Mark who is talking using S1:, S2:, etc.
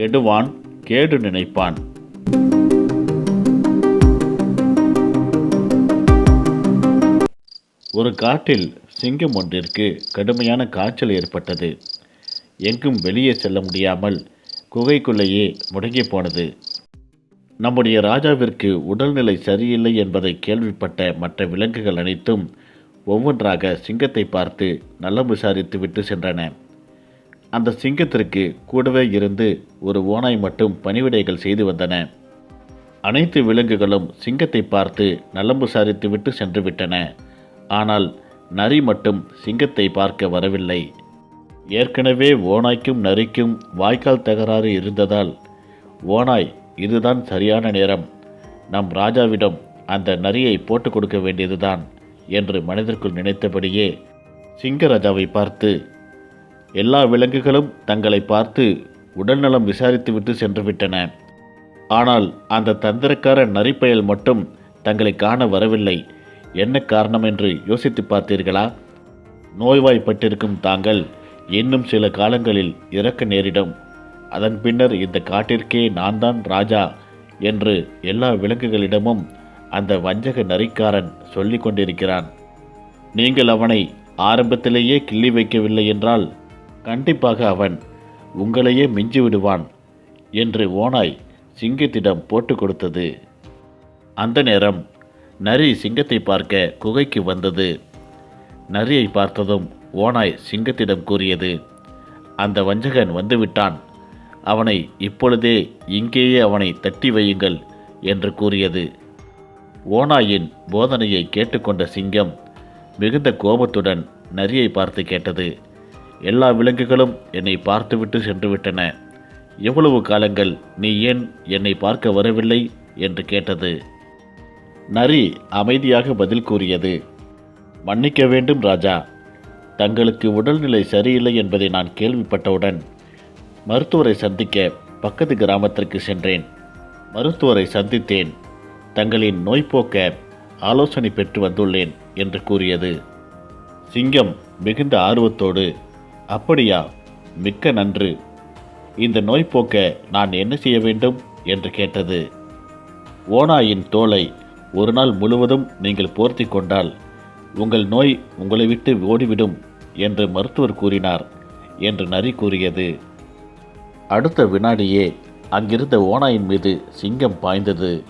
S1: கெடுவான் கேடு நினைப்பான். ஒரு காட்டில் சிங்கம் ஒன்றிற்கு கடுமையான காய்ச்சல் ஏற்பட்டது. எங்கும் வெளியே செல்ல முடியாமல் குகைக்குள்ளேயே முடங்கி போனது. நம்முடைய ராஜாவிற்கு உடல்நிலை சரியில்லை என்பதை கேள்விப்பட்ட மற்ற விலங்குகள் அனைத்தும் ஒவ்வொன்றாக சிங்கத்தை பார்த்து நலம் விசாரித்து விட்டு சென்றன. அந்த சிங்கத்திற்கு கூடவே இருந்து ஒரு ஓநாய் மட்டும் பணிவிடைகள் செய்து வந்தன. அனைத்து விலங்குகளும் சிங்கத்தை பார்த்து நலம் விசாரித்து விட்டு சென்று விட்டன. ஆனால் நரி மட்டும் சிங்கத்தை பார்க்க வரவில்லை. ஏற்கனவே ஓனாய்க்கும் நரிக்கும் வாய்க்கால் தகராறு இருந்ததால் ஓநாய் இதுதான் சரியான நேரம். நம் ராஜாவிடம் அந்த நரியை போட்டு கொடுக்க வேண்டியதுதான் என்று மனதிற்குள் நினைத்தபடியே சிங்கராஜாவை பார்த்து எல்லா விலங்குகளும் தங்களை பார்த்து உடல்நலம் விசாரித்துவிட்டு சென்றுவிட்டன. ஆனால் அந்த தந்திரக்கார நரிப்பயல் மட்டும் தங்களை காண வரவில்லை. என்ன காரணம் என்று யோசித்து பார்த்தீர்களா? நோய்வாய்ப்பட்டிருக்கும் தாங்கள் இன்னும் சில காலங்களில் இறக்க நேரிடும். அதன் பின்னர் இந்த காட்டிற்கே நான் தான் ராஜா என்று எல்லா விலங்குகளிடமும் அந்த வஞ்சக நரிக்காரன் சொல்லிக் கொண்டிருக்கிறான். நீங்கள் அவனை ஆரம்பத்திலேயே கிள்ளி வைக்கவில்லை என்றால் கண்டிப்பாக அவன் உங்களையே மிஞ்சி விடுவான் என்று ஓனாய் சிங்கத்திடம் போட்டு கொடுத்தது. அந்த நேரம் நரி சிங்கத்தை பார்க்க குகைக்கு வந்தது. நரியை பார்த்ததும் ஓனாய் சிங்கத்திடம் கூறியது அந்த வஞ்சகன் வந்துவிட்டான். அவனை இப்பொழுதே இங்கேயே அவனை தட்டி வையுங்கள் என்று கூறியது. ஓனாயின் போதனையை கேட்டுக்கொண்ட சிங்கம் மிகுந்த கோபத்துடன் நரியை பார்த்து கேட்டது. எல்லா விலங்குகளும் என்னை பார்த்துவிட்டு சென்றுவிட்டன. எவ்வளவு காலங்கள் நீ ஏன் என்னை பார்க்க வரவில்லை? என்று கேட்டது. நரி அமைதியாக பதில் கூறியது. மன்னிக்க வேண்டும் ராஜா. தங்களுக்கு உடல்நிலை சரியில்லை என்பதை நான் கேள்விப்பட்டவுடன் மருத்துவரை சந்திக்க பக்கத்து கிராமத்திற்கு சென்றேன். மருத்துவரை சந்தித்தேன். தங்களின் நோய் போக்க ஆலோசனை பெற்று வந்துள்ளேன் என்று கூறியது. சிங்கம் மிகுந்த ஆர்வத்தோடு அப்படியா? மிக்க நன்று. இந்த நோய் போக்க நான் என்ன செய்ய வேண்டும்? என்று கேட்டது. ஓனாயின் தோலை ஒரு நாள் முழுவதும் நீங்கள் போர்த்தி கொண்டால் உங்கள் நோய் உங்களை விட்டு ஓடிவிடும் என்று மருத்துவர் கூறினார் என்று நரி கூறியது. அடுத்த வினாடியே அங்கிருந்த ஓனாயின் மீது சிங்கம் பாய்ந்தது.